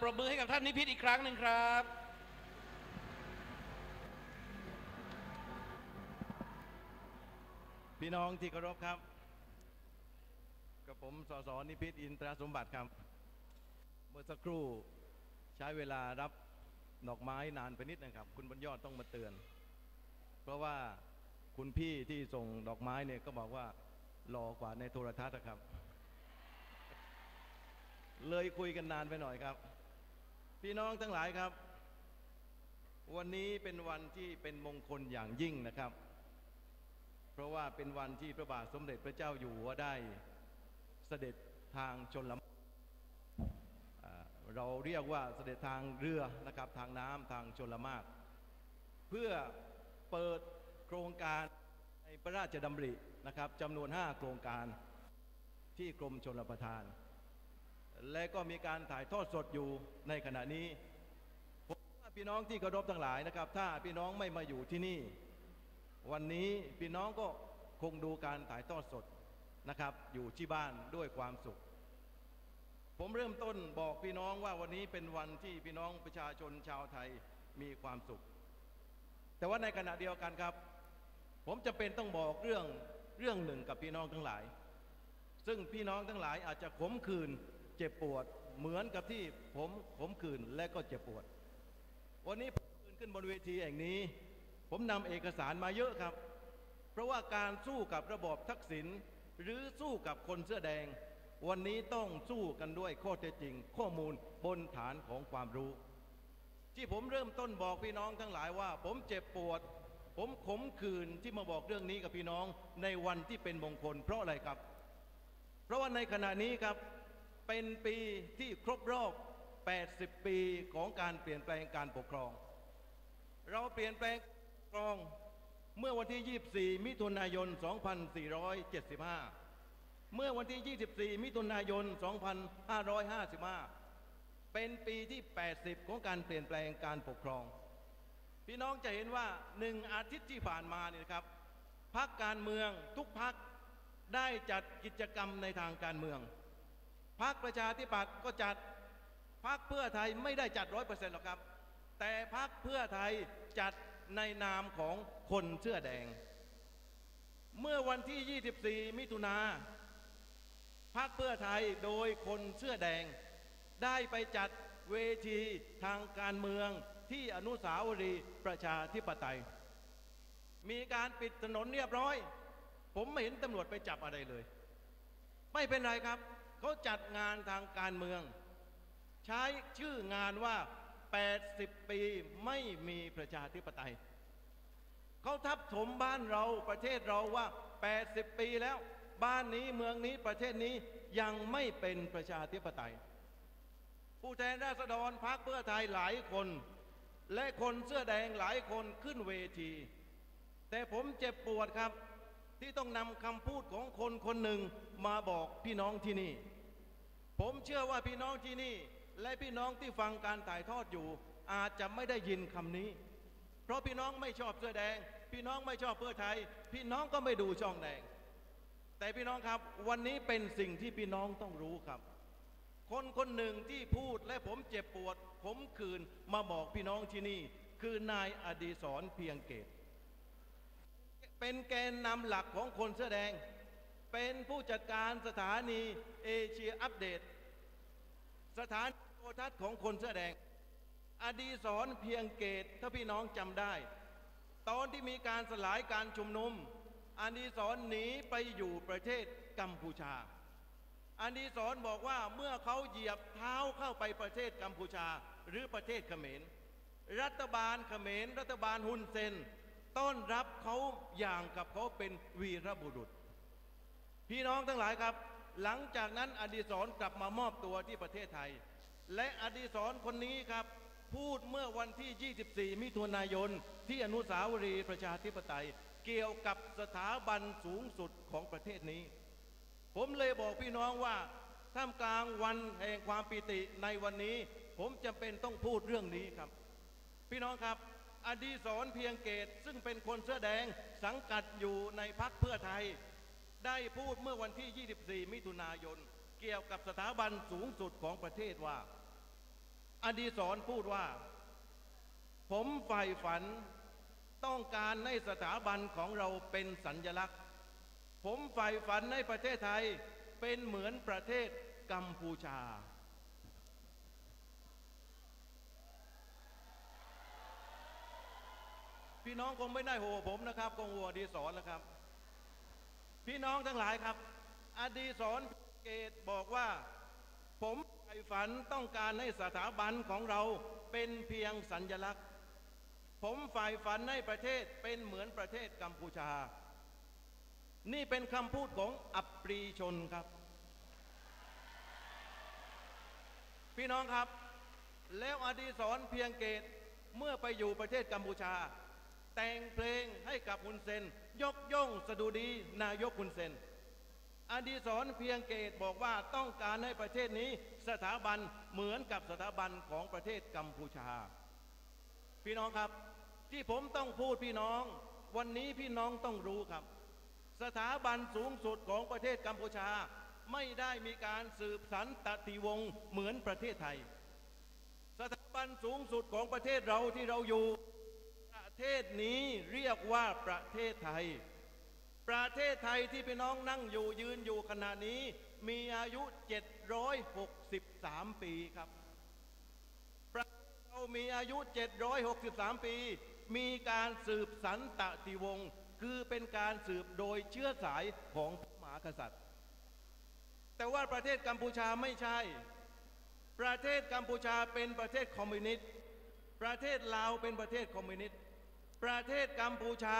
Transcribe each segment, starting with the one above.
ปรบมือให้กับท่านนิพิษอีกครั้งหนึ่งครับ พี่น้องที่เคารพครับ กับผมสสนิพิษอินทรสมบัติครับ เมื่อสักครู่ใช้เวลารับดอกไม้นานไปนิดนะครับ คุณบรรยอดต้องมาเตือน เพราะว่าคุณพี่ที่ส่งดอกไม้เนี่ยก็บอกว่า รอกว่าในโทรทัศน์นะครับ เลยคุยกันนานไปหน่อยครับ พี่น้องทั้งหลายครับ วันนี้เป็นวันที่เป็นมงคลอย่างยิ่งนะครับ เพราะว่าเป็นวันที่พระบาทสมเด็จพระเจ้าอยู่หัวได้เสด็จทางชนละเราเรียกว่าเสด็จทางเรือนะครับทางน้ำทางชนละมาก เพื่อเปิดโครงการในพระราชดำรินะครับจำนวน 5 โครงการที่กรมชนประทาน และก็มีการถ่ายทอดสดอยู่ในขณะนี้ผมว่าพี่น้องที่เคารพทั้งหลายนะครับ ถ้าพี่น้องไม่มาอยู่ที่นี่ วันนี้พี่น้องก็คงดูการถ่ายทอดสดนะครับ อยู่ที่บ้านด้วยความสุข ผมเริ่มต้นบอกพี่น้องว่าวันนี้เป็นวันที่พี่น้องประชาชนชาวไทยมีความสุข แต่ว่าในขณะเดียวกันครับ ผมจะเป็นต้องบอกเรื่องเรื่องหนึ่งกับพี่น้องทั้งหลาย ซึ่งพี่น้องทั้งหลายอาจจะขมขื่น เจ็บปวด เหมือนกับที่ผมขมขื่นและก็เจ็บปวด วันนี้ผมยืนขึ้นบนเวทีแห่งนี้ ผมนำเอกสารมาเยอะครับ เพราะว่าการสู้กับระบอบทักษิณหรือสู้กับคนเสื้อแดง วันนี้ต้องสู้กันด้วยข้อเท็จจริง ข้อมูลบนฐานของความรู้ ที่ผมเริ่มต้นบอกพี่น้องทั้งหลายว่า ผมเจ็บปวด ผมขมขื่นที่มาบอกเรื่องนี้กับพี่น้องในวันที่เป็นมงคลเพราะอะไรครับ เพราะว่าในขณะนี้ครับ เป็นปีที่ครบรอบ 80 ปีของการเปลี่ยนแปลงการปกครอง เราเปลี่ยนแปลงปกครองเมื่อวันที่ 24 มิถุนายน 2475 เมื่อวันที่ 24 มิถุนายน 2555 เป็นปีที่ 80 ของการเปลี่ยนแปลงการปกครอง พี่น้องจะเห็นว่าหนึ่งอาทิตย์ที่ผ่านมาเนี่ยนะครับพักการเมืองทุกพักได้จัดกิจกรรมในทางการเมือง พักประชาธิปัตย์ก็จัดพักเพื่อไทยไม่ได้จัดร้อยเปอร์เซ็นต์หรอกครับ แต่พักเพื่อไทยจัดในนามของคนเสื้อแดง เมื่อวันที่ 24 มิถุนาพักเพื่อไทยโดยคนเสื้อแดง ได้ไปจัดเวทีทางการเมืองที่อนุสาวรีย์ประชาธิปไตย มีการปิดถนนเรียบร้อย ผมไม่เห็นตำรวจไปจับอะไรเลย ไม่เป็นไรครับ เขาจัดงานทางการเมือง ใช้ชื่องานว่า 80 ปีไม่มีประชาธิปไตย เขาทับถมบ้านเราประเทศเราว่า 80 ปีแล้ว บ้านนี้เมืองนี้ประเทศนี้ยังไม่เป็นประชาธิปไตย ผู้แทนราษฎรพรรคเพื่อไทยหลายคน และคนเสื้อแดงหลายคนขึ้นเวที แต่ผมเจ็บปวดครับ ที่ต้องนำคำพูดของคนคนหนึ่งมาบอกพี่น้องที่นี่ ผมเชื่อว่าพี่น้องที่นี่ และพี่น้องที่ฟังการถ่ายทอดอยู่ อาจจะไม่ได้ยินคำนี้ เพราะพี่น้องไม่ชอบเสื้อแดง พี่น้องไม่ชอบเพื่อไทย พี่น้องก็ไม่ดูช่องแดง แต่พี่น้องครับวันนี้เป็นสิ่งที่พี่น้องต้องรู้ครับคนคนหนึ่งที่พูดและผมเจ็บปวด ผมคืนมาบอกพี่น้องที่นี่ คือนายอดีศรเพียงเกต เป็นแกนนำหลักของคนเสื้อแดง เป็นผู้จัดการสถานีเอเชียอัปเดต สถานีโทรทัศน์ของคนเสื้อแดง อดีศรเพียงเกตถ้าพี่น้องจำได้ ตอนที่มีการสลายการชุมนุมอดีศรหนีไปอยู่ประเทศกัมพูชาอดีศรบอกว่าเมื่อเขาเหยียบเท้าเข้าไปประเทศกัมพูชาหรือประเทศเขมร รัฐบาลเขมร รัฐบาลฮุนเซน ต้อนรับเขาอย่างกับเขาเป็นวีรบุรุษ พี่น้องทั้งหลายครับ หลังจากนั้นอดีศรกลับมามอบตัวที่ประเทศไทย และอดีศรคนนี้ครับ พูดเมื่อวันที่ 24 มิถุนายน ที่อนุสาวรีย์ประชาธิปไตย เกี่ยวกับสถาบันสูงสุดของประเทศนี้ ผมเลยบอกพี่น้องว่าท่ามกลางวันแห่งความปิติในวันนี้ ผมจำเป็นต้องพูดเรื่องนี้ครับ พี่น้องครับ อดีศรเพียงเกตซึ่งเป็นคนเสื้อแดงสังกัดอยู่ในพักเพื่อไทย ได้พูดเมื่อวันที่ 24 มิถุนายน เกี่ยวกับสถาบันสูงสุดของประเทศว่า อดีศรพูดว่า ผมใฝ่ฝันต้องการให้สถาบันของเราเป็นสัญญลักษณ์ ผมใฝ่ฝันให้ประเทศไทยเป็นเหมือนประเทศกัมพูชา พี่น้องคงไม่ได้โหผมนะครับคงหัวดีศรแล้วครับ พี่น้องทั้งหลายครับ อดีศรเกตบอกว่า ผมใฝ่ฝันต้องการให้สถาบันของเราเป็นเพียงสัญญลักษณ์ ผมใฝ่ฝันให้ประเทศเป็นเหมือนประเทศกัมพูชา นี่เป็นคำพูดของอัปรีชนครับ พี่น้องครับ แล้วอดีศรเพียงเกตเมื่อไปอยู่ประเทศกัมพูชา แต่งเพลงให้กับฮุนเซน ยกย่องสดุดีนายกฮุนเซน อดีศรเพียงเกตบอกว่าต้องการให้ประเทศนี้สถาบันเหมือนกับสถาบันของประเทศกัมพูชา พี่น้องครับที่ผมต้องพูดพี่น้อง วันนี้พี่น้องต้องรู้ครับ สถาบันสูงสุดของประเทศกัมพูชา ไม่ได้มีการสืบสันตติวงศ์เหมือนประเทศไทย สถาบันสูงสุดของประเทศเราที่เราอยู่ เทศนี้เรียกว่าประเทศไทย ประเทศไทยที่พี่น้องนั่งอยู่ยืนอยู่ขณะนี้มีอายุ 763 ปีครับประเทศเรามีอายุ 763 ปี มีการสืบสันตติวงศ์คือเป็นการสืบโดยเชื้อสายของพระมหากษัตริย์ แต่ว่าประเทศกัมพูชาไม่ใช่ ประเทศกัมพูชาเป็นประเทศคอมมิวนิสต์ประเทศลาวเป็นประเทศคอมมิวนิสต์ ประเทศกัมพูชา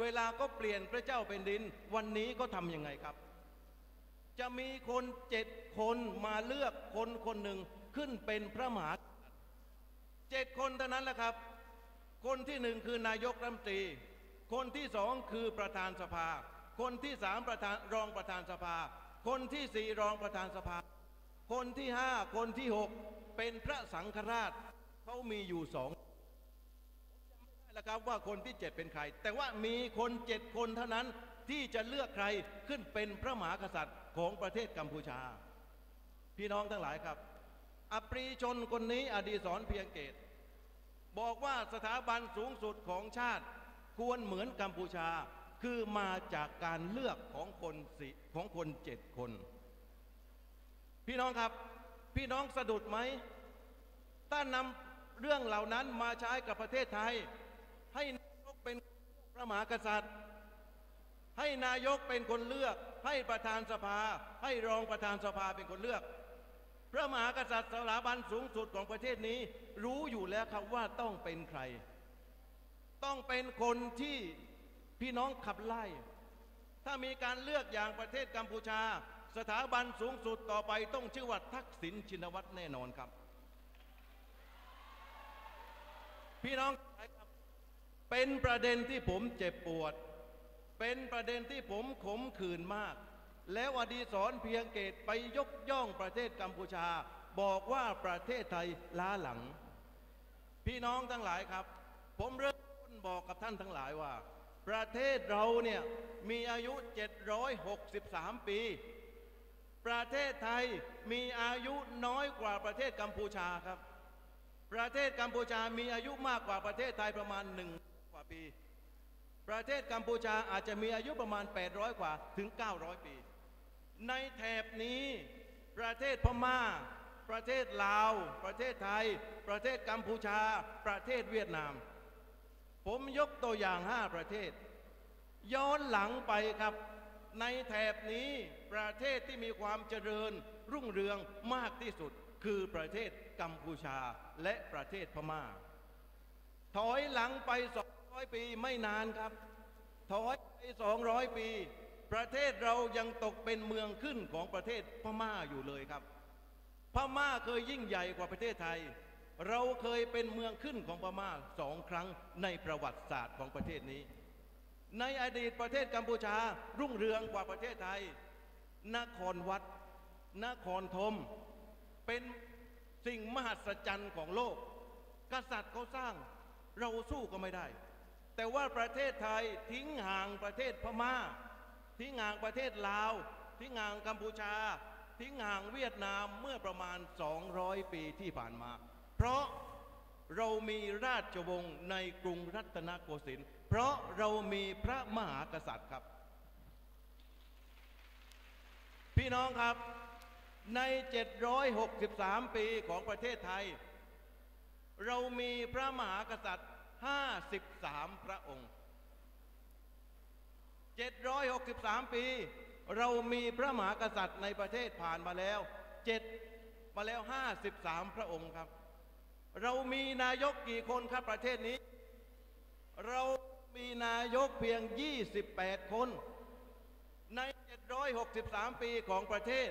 เวลาก็เปลี่ยนพระเจ้าเป็นดิน วันนี้ก็ทำยังไงครับ จะมีคนเจ็ดคนมาเลือกคนคนหนึ่งขึ้นเป็นพระมหาเจ็ดคนเท่านั้นแหละครับ คนที่หนึ่งคือนายกรัฐมนตรี คนที่สองคือประธานสภา คนที่สามประธานรองประธานสภา คนที่สี่รองประธานสภา คนที่ห้าคนที่หกเป็นพระสังฆราชเขามีอยู่สอง แล้วครับว่าคนที่เจ็ดเป็นใคร แต่ว่ามีคนเจ็ดคนเท่านั้นที่จะเลือกใครขึ้นเป็นพระมหากษัตริย์ของประเทศกัมพูชา พี่น้องทั้งหลายครับ อปรีชนคนนี้อดีศรเพียงเกต บอกว่าสถาบันสูงสุดของชาติควรเหมือนกัมพูชา คือมาจากการเลือกของคนสิของคนเจ็ดคน พี่น้องครับ พี่น้องสะดุดไหมถ้านำเรื่องเหล่านั้นมาใช้กับประเทศไทย ให้นายกเป็นพระมหากษัตริย์ ให้นายกเป็นคนเลือก ให้ประธานสภา ให้รองประธานสภาเป็นคนเลือก พระมหากษัตริย์สถาบันสูงสุดของประเทศนี้ รู้อยู่แล้วครับว่าต้องเป็นใคร ต้องเป็นคนที่พี่น้องขับไล่ ถ้ามีการเลือกอย่างประเทศกัมพูชา สถาบันสูงสุดต่อไปต้องชื่อว่าทักษิณชินวัตรแน่นอนครับ พี่น้อง เป็นประเด็นที่ผมเจ็บปวด เป็นประเด็นที่ผมขมขื่นมาก แล้วอดีศรเพียงเกตไปยกย่องประเทศกัมพูชา บอกว่าประเทศไทยล้าหลัง พี่น้องทั้งหลายครับ ผมเริ่มต้นบอกกับท่านทั้งหลายว่า ประเทศเราเนี่ยมีอายุ 763 ปี ประเทศไทยมีอายุน้อยกว่าประเทศกัมพูชาครับประเทศกัมพูชามีอายุมากกว่าประเทศไทยประมาณหนึ่ง ปี ประเทศกัมพูชาอาจจะมีอายุประมาณ 800 กว่าถึง 900 ปี ในแถบนี้ ประเทศพม่า ประเทศลาว ประเทศไทย ประเทศกัมพูชา ประเทศเวียดนาม ผมยกตัวอย่าง 5 ประเทศ ย้อนหลังไปครับในแถบนี้ประเทศที่มีความเจริญรุ่งเรืองมากที่สุดคือประเทศกัมพูชาและประเทศพม่า ถอยหลังไป 200ปีไม่นานครับ ถอยไป200ปี ประเทศเรายังตกเป็นเมืองขึ้นของประเทศพม่าอยู่เลยครับ พม่าเคยยิ่งใหญ่กว่าประเทศไทย เราเคยเป็นเมืองขึ้นของพม่าสองครั้งในประวัติศาสตร์ของประเทศนี้ ในอดีตประเทศกัมพูชารุ่งเรืองกว่าประเทศไทย นครวัด นครธมเป็นสิ่งมหัศจรรย์ของโลก กษัตริย์เขาสร้างเราสู้ก็ไม่ได้ แต่ว่าประเทศไทยทิ้งห่างประเทศพม่า ทิ้งห่างประเทศลาว ทิ้งห่างกัมพูชา ทิ้งห่างเวียดนามเมื่อประมาณ 200 ปีที่ผ่านมา เพราะเรามีราชวงศ์ในกรุงรัตนโกสินทร์เพราะเรามีพระมหากษัตริย์ครับ พี่น้องครับใน 763 ปีของประเทศไทย เรามีพระมหากษัตริย์ 53 พระองค์ 763 ปี เรามีพระมหากษัตริย์ในประเทศผ่านมาแล้ว 7 มาแล้ว 53 พระองค์ครับ เรามีนายกกี่คนครับประเทศนี้ เรามีนายกเพียง 28 คน ใน 763 ปีของประเทศ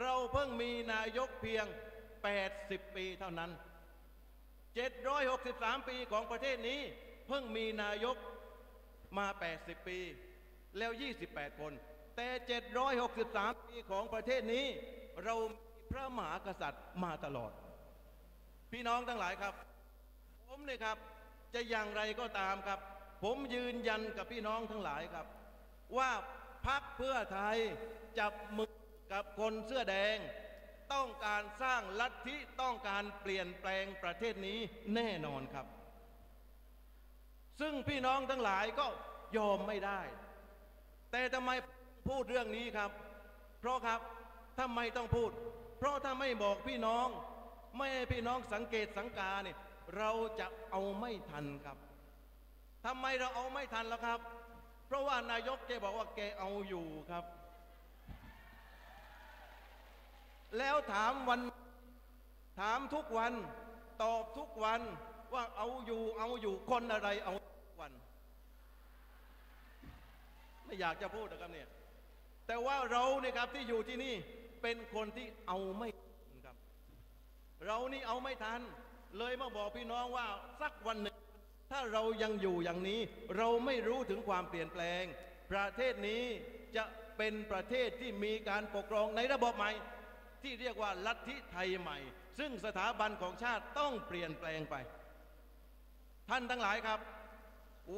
เราเพิ่งมีนายกเพียง 80 ปีเท่านั้น 763 ปีของประเทศนี้ เพิ่งมีนายกมา 80 ปี แล้ว 28 คน แต่ 763 ปีของประเทศนี้ เรามีพระมหากษัตริย์มาตลอด พี่น้องทั้งหลายครับ ผมเนี่ยครับ จะอย่างไรก็ตามครับ ผมยืนยันกับพี่น้องทั้งหลายครับ ว่าพักเพื่อไทยจับมือกับคนเสื้อแดง ต้องการสร้างลัทธิต้องการเปลี่ยนแปลงประเทศนี้แน่นอนครับ ซึ่งพี่น้องทั้งหลายก็ยอมไม่ได้ แต่ทำไมพูดเรื่องนี้ครับ เพราะครับทำไมต้องพูด เพราะถ้าไม่บอกพี่น้อง ไม่ให้พี่น้องสังเกตสังกาเนี่ยเราจะเอาไม่ทันครับทำไมเราเอาไม่ทันแล้วครับ เพราะว่านายกแกบอกว่าแกเอาอยู่ครับ แล้วถามวัน ถามทุกวัน ตอบทุกวันว่าเอาอยู่เอาอยู่คนอะไรเอาทุกวัน ไม่อยากจะพูดนะครับเนี่ยแต่ว่าเราเนี่ยครับที่อยู่ที่นี่เป็นคนที่เอาไม่ครับ เรานี่เอาไม่ทัน เลยมาบอกพี่น้องว่าสักวันหนึ่ง ถ้าเรายังอยู่อย่างนี้ เราไม่รู้ถึงความเปลี่ยนแปลง ประเทศนี้จะเป็นประเทศที่มีการปกครองในระบบใหม่ ที่เรียกว่าลัทธิไทยใหม่ ซึ่งสถาบันของชาติต้องเปลี่ยนแปลงไป ท่านทั้งหลายครับ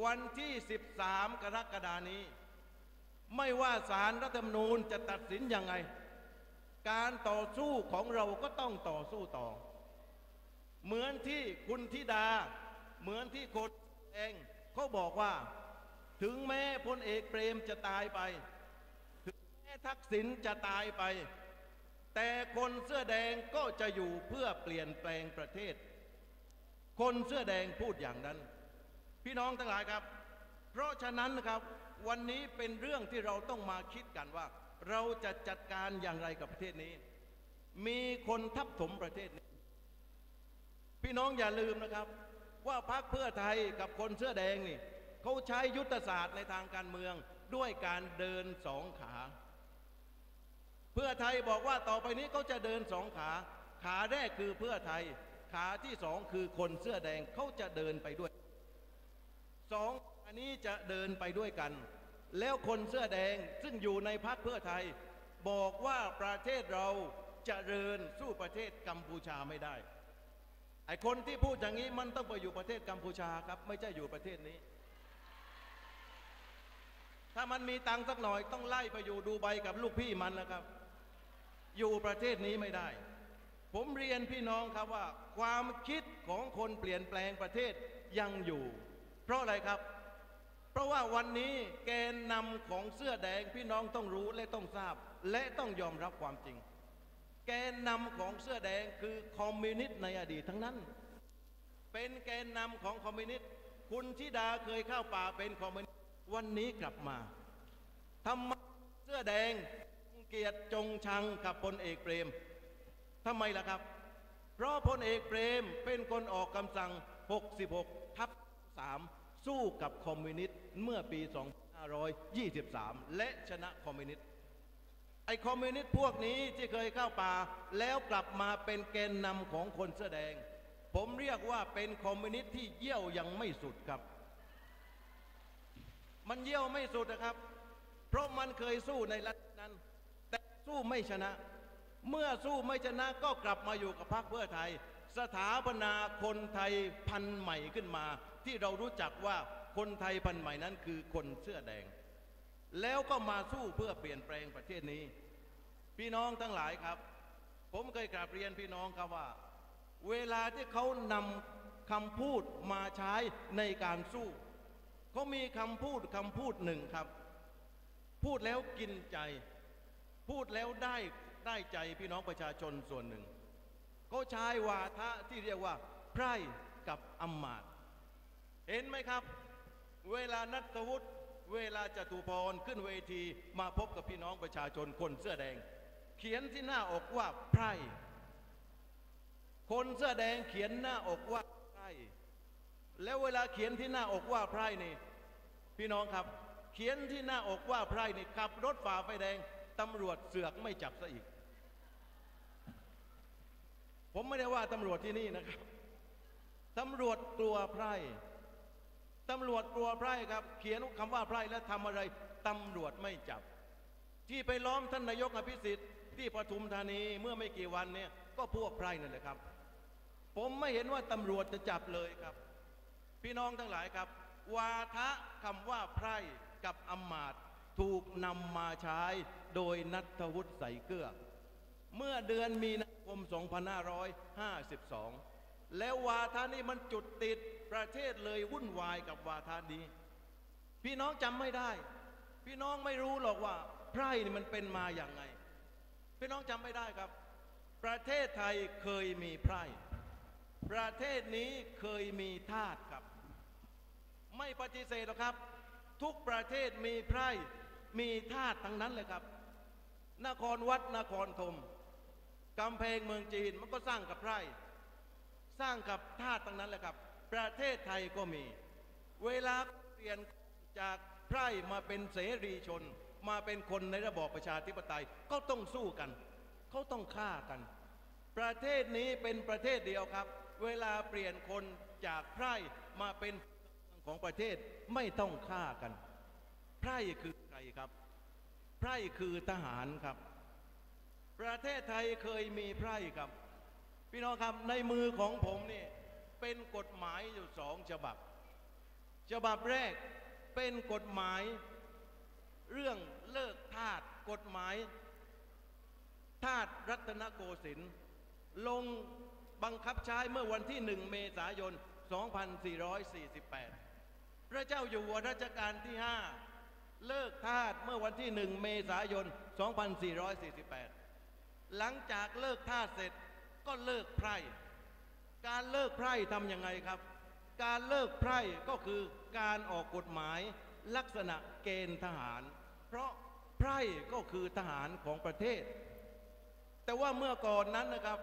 วันที่ 13 กรกฎานี้ ไม่ว่าสารรัฐธรรมนูญจะตัดสินยังไง การต่อสู้ของเราก็ต้องต่อสู้ต่อ เหมือนที่คุณธิดา เหมือนที่โคนเองเขาบอกว่าถึงแม้พลเอกเปรมจะตายไป ถึงแม้ทักษิณจะตายไป แต่คนเสื้อแดงก็จะอยู่เพื่อเปลี่ยนแปลงประเทศ คนเสื้อแดงพูดอย่างนั้น พี่น้องทั้งหลายครับ เพราะฉะนั้นนะครับวันนี้เป็นเรื่องที่เราต้องมาคิดกันว่า เราจะจัดการอย่างไรกับประเทศนี้ มีคนทับถมประเทศนี้ พี่น้องอย่าลืมนะครับ ว่าพรรคเพื่อไทยกับคนเสื้อแดงนี่เขาใช้ยุทธศาสตร์ในทางการเมืองด้วยการเดินสองขา เพื่อไทยบอกว่าต่อไปนี้เขาจะเดินสองขา ขาแรกคือเพื่อไทย ขาที่สองคือคนเสื้อแดงเขาจะเดินไปด้วยสองอันนี้จะเดินไปด้วยกัน แล้วคนเสื้อแดงซึ่งอยู่ในพรรคเพื่อไทย บอกว่าประเทศเราจะเดินสู้ประเทศกัมพูชาไม่ได้ไอคนที่พูดอย่างนี้มันต้องไปอยู่ประเทศกัมพูชาครับ ไม่ใช่อยู่ประเทศนี้ ถ้ามันมีตังสักหน่อยต้องไล่ไปอยู่ดูไบกับลูกพี่มันนะครับ อยู่ประเทศนี้ไม่ได้ ผมเรียนพี่น้องครับว่า ความคิดของคนเปลี่ยนแปลงประเทศยังอยู่ เพราะอะไรครับ เพราะว่าวันนี้แกนนำของเสื้อแดงพี่น้องต้องรู้และต้องทราบ และต้องยอมรับความจริง แกนนำของเสื้อแดงคือคอมมิวนิสต์ในอดีตทั้งนั้น เป็นแกนนำของคอมมิวนิสต์คุณธิดาเคยเข้าป่าเป็นคอมมิวนิสต์วันนี้กลับมาทำไมเสื้อแดง เกียรติจงชังกับพลเอกเปรมทำไมล่ะครับ เพราะพลเอกเปรมเป็นคนออกคำสั่ง 66 ทับ 3 สู้กับคอมมิวนิสต์เมื่อปี 2523 และชนะคอมมิวนิสต์ไอ้คอมมิวนิสต์พวกนี้ที่เคยเข้าป่า แล้วกลับมาเป็นแกนนำของคนเสื้อแดง ผมเรียกว่าเป็นคอมมิวนิสต์ที่เยี่ยวยังไม่สุดครับ มันเยี่ยวไม่สุดนะครับ เพราะมันเคยสู้ในรัฐนั้น สู้ไม่ชนะ เมื่อสู้ไม่ชนะก็กลับมาอยู่กับพรรคเพื่อไทย สถาปนาคนไทยพันใหม่ขึ้นมา ที่เรารู้จักว่าคนไทยพันใหม่นั้นคือคนเสื้อแดง แล้วก็มาสู้เพื่อเปลี่ยนแปลงประเทศนี้ พี่น้องทั้งหลายครับ ผมเคยกราบเรียนพี่น้องครับว่า เวลาที่เขานำคำพูดมาใช้ในการสู้เขามีคำพูดคำพูดหนึ่งครับ พูดแล้วกินใจ พูดแล้วได้ได้ใจพี่น้องประชาชนส่วนหนึ่งเขาใช้วาทะที่เรียกว่า ไพร่กับอำมาตย์เห็นไหมครับ เวลานัทวุฒิเวลาจตุพรขึ้นเวทีมาพบกับพี่น้องประชาชนคนเสื้อแดง เขียนที่หน้าอกว่าไพร่คนเสื้อแดงเขียนหน้าอกว่าไพร่แล้วเวลาเขียนที่หน้าอกว่าไพร่นี่พี่น้องครับ เขียนที่หน้าอกว่าไพร่นี่ขับรถฝ่าไฟแดง ตำรวจเสือกไม่จับซะอีก ผมไม่ได้ว่าตำรวจที่นี่นะครับตำรวจกลัวไพร่ตำรวจกลัวไพร่ครับ เขียนคำว่าไพร่แล้วทำอะไรตำรวจไม่จับ ที่ไปล้อมท่านนายกอภิสิทธิ์ที่ปทุมธานีเมื่อไม่กี่วันเนี่ยก็พวกไพร่นั่นแหละครับ ผมไม่เห็นว่าตำรวจจะจับเลยครับ พี่น้องทั้งหลายครับ วาทะคำว่าไพร่กับอำมาตย ถูกนำมาใช้โดยนัทวุฒิใสเกลือ เมื่อเดือนมีนาคม 2552 แล้ววาทะนี้มันจุดติดประเทศเลยวุ่นวายกับวาทะนี้ พี่น้องจำไม่ได้ พี่น้องไม่รู้หรอกว่า ไพร่นี่มันเป็นมาอย่างไง พี่น้องจำไม่ได้ครับ ประเทศไทยเคยมีไพร่ ประเทศนี้เคยมีทาสครับ ไม่ปฏิเสธหรอกครับ ทุกประเทศมีไพร่ มีทาสทั้งนั้นเลยครับ นครวัดนครธมกำแพงเมืองจีนมันก็สร้างกับไพร่สร้างกับทาสทั้งนั้นแหละครับ ประเทศไทยก็มี เวลาเปลี่ยนจากไพร่มาเป็นเสรีชน มาเป็นคนในระบอบประชาธิปไตยก็ต้องสู้กัน เขาต้องฆ่ากัน ประเทศนี้เป็นประเทศเดียวครับ เวลาเปลี่ยนคนจากไพร่มาเป็นของประเทศไม่ต้องฆ่ากัน พร่คือใครครับไพร่คือทหารครับ ประเทศไทยเคยมีไพร่ครับ พี่น้องครับในมือของผมนี่เป็นกฎหมายอยู่สองฉบับ ฉบับแรกเป็นกฎหมายเรื่องเลิกทาสกฎหมายทาสรัตนโกสินทร์ลงบังคับใช้เมื่อวันที่หนึ่งเมษายน 2448 พระเจ้าอยู่หัวรัชกาลที่ 5 เลิกทาสเมื่อวันที่หนึ่งเมษายน 2448 หลังจากเลิกทาสเสร็จก็เลิกไพร่การเลิกไพร่ทำยังไงครับ การเลิกไพร่ก็คือการออกกฎหมายลักษณะเกณฑ์ทหาร เพราะไพร่ก็คือทหารของประเทศ แต่ว่าเมื่อก่อนนั้นนะครับ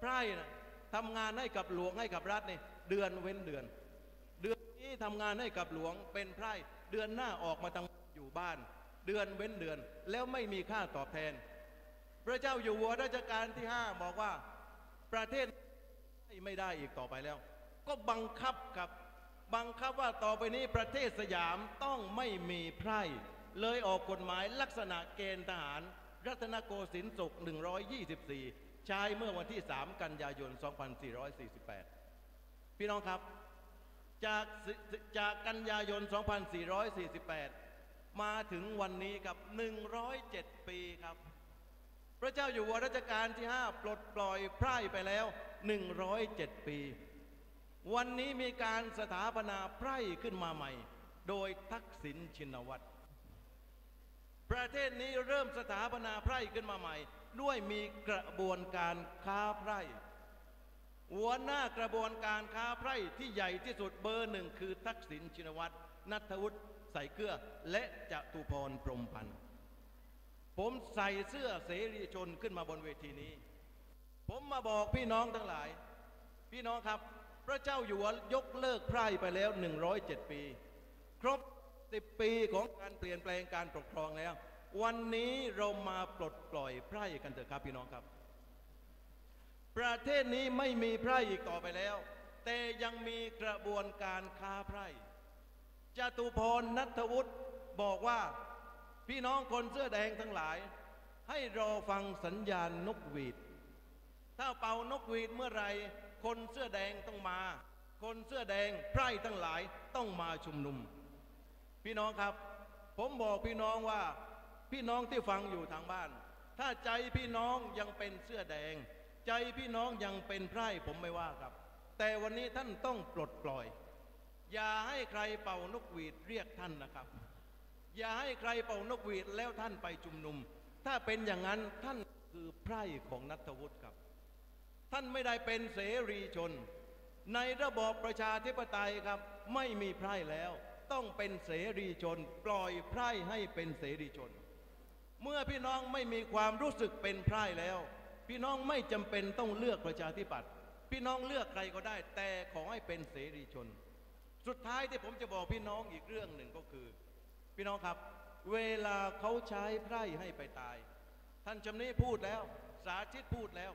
ไพร่นะทำงานให้กับหลวงให้กับรัฐเนี่ยเดือนเว้นเดือน เดือนนี้ทำงานให้กับหลวงเป็นไพร่เดือนหน้าออกมาทำ อยู่บ้าน เดือนเว้นเดือน แล้วไม่มีค่าตอบแทน พระเจ้าอยู่หัวรัชกาลที่ห้าบอกว่าประเทศไม่ได้อีกต่อไปแล้ว ก็บังคับครับบังคับว่าต่อไปนี้ประเทศสยามต้องไม่มีไพร่ เลยออกกฎหมายลักษณะเกณฑ์ทหาร รัตนโกสินทร์ศุกร์124 ใช้เมื่อวันที่ 3 กันยายน 2448 พี่น้องครับ จากจากกันยายน 2448 มาถึงวันนี้ครับ 107 ปีครับ พระเจ้าอยู่หัวรัชกาลที่ 5 ปลดปล่อยไพร่ไปแล้ว 107 ปี วันนี้มีการสถาปนาไพร่ขึ้นมาใหม่ โดยทักษิณชินวัตร ประเทศนี้เริ่มสถาปนาไพร่ขึ้นมาใหม่ ด้วยมีกระบวนการค้าไพร่หัวหน้ากระบวนการค้าไพร่ที่ใหญ่ที่สุดเบอร์หนึ่งคือทักษิณชินวัตรนัทวุฒิ ใส่เกลือและจตุพรพรมพันธ์ผมใส่เสื้อเสรีชนขึ้นมาบนเวทีนี้ ผมมาบอกพี่น้องทั้งหลาย พี่น้องครับ พระเจ้าอยู่หัวยกเลิกไพร่ไปแล้ว 107 ปี ครบ 10 ปีของการเปลี่ยนแปลงการปกครองแล้ว วันนี้เรามาปลดปล่อยไพร่กันเถอะครับพี่น้องครับ ประเทศนี้ไม่มีไพร่อีกต่อไปแล้ว แต่ยังมีกระบวนการค้าไพร่ จตุพรนัทวุฒิบอกว่าพี่น้องคนเสื้อแดงทั้งหลาย ให้รอฟังสัญญาณนกหวีด ถ้าเป่านกหวีดเมื่อไรคนเสื้อแดงต้องมา คนเสื้อแดงไพร่ทั้งหลายต้องมาชุมนุม พี่น้องครับ ผมบอกพี่น้องว่า พี่น้องที่ฟังอยู่ทางบ้าน ถ้าใจพี่น้องยังเป็นเสื้อแดง ใจพี่น้องยังเป็นไพร่ผมไม่ว่าครับ แต่วันนี้ท่านต้องปลดปล่อย อย่าให้ใครเป่านกหวีดเรียกท่านนะครับ อย่าให้ใครเป่านกหวีดแล้วท่านไปชุมนุม ถ้าเป็นอย่างนั้นท่านคือไพร่ของนัทวุฒิครับ ท่านไม่ได้เป็นเสรีชน ในระบอบประชาธิปไตยครับ ไม่มีไพร่แล้ว ต้องเป็นเสรีชน ปล่อยไพร่ให้เป็นเสรีชน เมื่อพี่น้องไม่มีความรู้สึกเป็นไพร่แล้ว พี่น้องไม่จำเป็นต้องเลือกประชาธิปัตย์พี่น้องเลือกใครก็ได้ แต่ขอให้เป็นเสรีชน สุดท้ายที่ผมจะบอกพี่น้องอีกเรื่องหนึ่งก็คือ พี่น้องครับ เวลาเขาใช้ไพร่ให้ไปตาย ท่านชำนี้พูดแล้ว สาธิตพูดแล้ว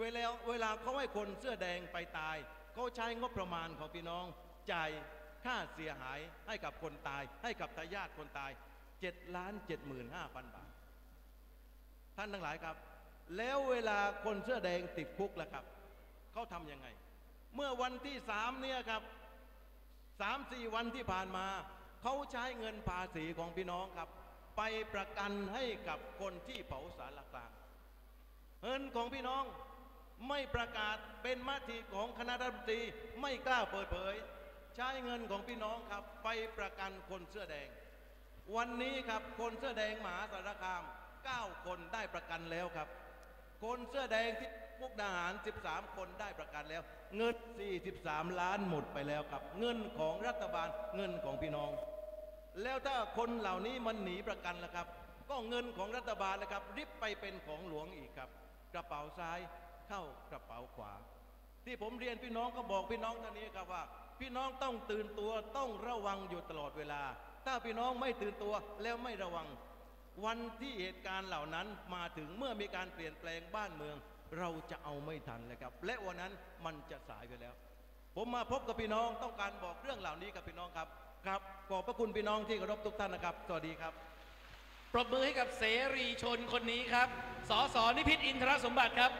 เวลาเวลาเขาให้คนเสื้อแดงไปตายเขาใช้งบประมาณของพี่น้องจ่ายค่าเสียหายให้กับคนตาย ให้กับทายาทคนตาย7ล้าน7 5 0 0 0บาท ท่านทั้งหลายครับ แล้วเวลาคนเสื้อแดงติดคุกแล่ะครับเขาทำยังไง เมื่อวันที่สามเนี่ยครับ สามสี่วันที่ผ่านมา เขาใช้เงินภาษีของพี่น้องครับ ไปประกันให้กับคนที่เผาสารกลางเงินของพี่น้องไม่ประกาศเป็นมติของคณะรัฐมนตรีไม่กล้าเปิดเผย ใช้เงินของพี่น้องครับ ไปประกันคนเสื้อแดง วันนี้ครับคนเสื้อแดงหมาสารคาม 9 คนได้ประกันแล้วครับ คนเสื้อแดงที่ มุกดาหาร 13 คนได้ประกันแล้ว เงิน 43 ล้านหมดไปแล้วครับ เงินของรัฐบาลเงินของพี่น้อง แล้วถ้าคนเหล่านี้มันหนีประกันล่ะครับ ก็เงินของรัฐบาลนะครับริบไปเป็นของหลวงอีกครับ กระเป๋าซ้ายเข้ากระเป๋าขวา ที่ผมเรียนพี่น้องก็บอกพี่น้องท่านนี้ครับว่า พี่น้องต้องตื่นตัวต้องระวังอยู่ตลอดเวลา ถ้าพี่น้องไม่ตื่นตัวแล้วไม่ระวังวันที่เหตุการณ์เหล่านั้นมาถึงเมื่อมีการเปลี่ยนแปลงบ้านเมือง เราจะเอาไม่ทันเลยครับ และวันนั้นมันจะสายไปแล้ว ผมมาพบกับพี่น้องต้องการบอกเรื่องเหล่านี้กับพี่น้องครับ ครับขอบพระคุณพี่น้องที่เคารพทุกท่านนะครับสวัสดีครับปรบมือให้กับเสรีชนคนนี้ครับสสนิพิษอินทรสมบัติครับ